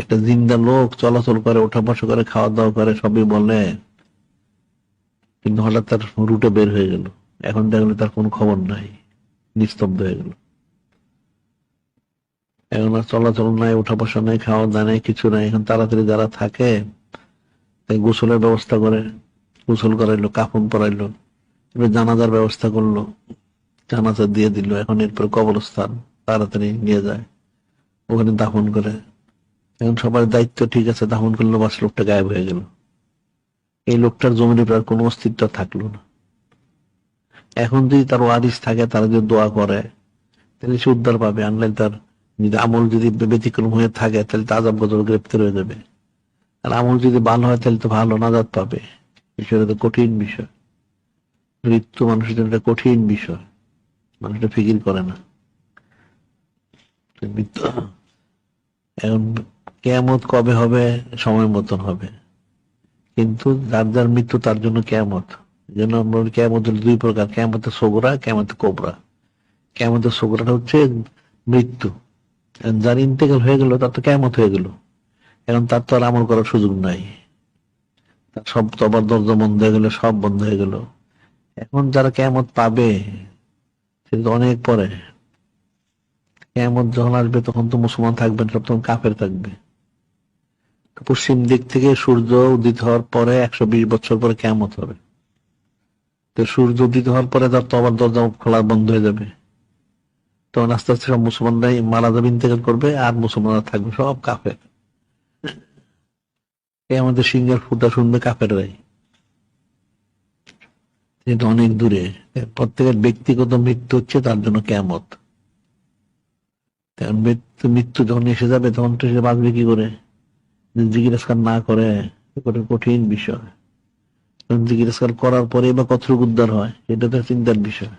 একটা জিন্দা লোক চলাচল করে ওঠা বসা করে খাওয়া দাওয়া করে, সবই বলে। কিন্তু হঠাৎ তার রুটে বের হয়ে গেল। এখন দেখলে তার কোনো খবর নাই, নিস্তব্ধ হয়ে গেল। এখন আর চলাচল নাই ওঠা বসা নাই খাওয়া দাওয়া নাই, কিছু নাই। এখন তাড়াতাড়ি যারা থাকে গোসলের ব্যবস্থা করে, গোসল করাইলো, কাফন পরাইলো, এবার জানাজার ব্যবস্থা করল। জানাজা দিয়ে দিল, এখন এরপর কবরস্থান, তাড়াতাড়ি নিয়ে যায়। ওখানে দাফন করে এখন সবার দায়িত্ব ঠিক আছে দাফন করল বাস লোকটা গায়েব হয়ে গেল। এই লোকটার জমির উপর কোনো অস্তিত্ব থাকল না। এখন যদি তার ওয়ারিস থাকে, তারা যদি দোয়া করে, তাহলে সে উদ্ধার পাবে, আনলে তার যদি আমল যদি ব্যতিক্রম হয়ে থাকে, তাহলে তো আজাব গজব গ্রেপ্তার হয়ে যাবে। আর আমল যদি ভালো হয়, তাহলে তো ভালো নাজাদ পাবে। বিষয়টা তো কঠিন বিষয়। মৃত্যু মানুষের জন্য একটা কঠিন বিষয়। মানুষটা ফিকির করে না। মৃত্যু এখন কেয়ামত কবে হবে? সময় মতন হবে। কিন্তু যার যার মৃত্যু, তার জন্য কেয়ামত। আমরা কেয়ামত দুই প্রকার, কেয়ামতের সগরা, কেয়ামতের কোবরা। কেয়ামতের সগরাটা হচ্ছে মৃত্যু। যার ইন্তেকাল হয়ে গেল, তার তো কেয়ামত হয়ে গেল। এখন তার তো আর আমল করার সুযোগ নাই। তার সব তবার দরজা বন্ধ হয়ে গেল, সব বন্ধ হয়ে গেল। এখন যারা কেয়ামত পাবে সেটা অনেক পরে। কেয়ামত যখন আসবে, তখন তো মুসলমান থাকবেন সব তখন কাফের থাকবে। পশ্চিম দিক থেকে সূর্য উদিত হওয়ার পরে একশো বিশ বছর পরে কেয়ামত হবে। তো সূর্য উদিত হওয়ার পরে তার তো আবার দরজা খোলা বন্ধ হয়ে যাবে। তখন আস্তে আস্তে সব মুসলমানরাই মারা যাবে ইন্তেকাল করবে আর মুসলমানরা থাকবে সব কাফের। এই আমাদের সিঙ্গার ফুটা শুনবে কাফেররাই। এটা অনেক দূরে। প্রত্যেকের ব্যক্তিগত মৃত্যু হচ্ছে তার জন্য কেমত মৃত্যু মৃত্যু যখন এসে যাবে, তখন তো সে বাঁচবে কি করে? জিজ্ঞাসকার না করে এটা কঠিন বিষয়। জিজ্ঞাসকার করার পরে বা কতটুকু উদ্ধার হয় এটা তো চিন্তার বিষয়।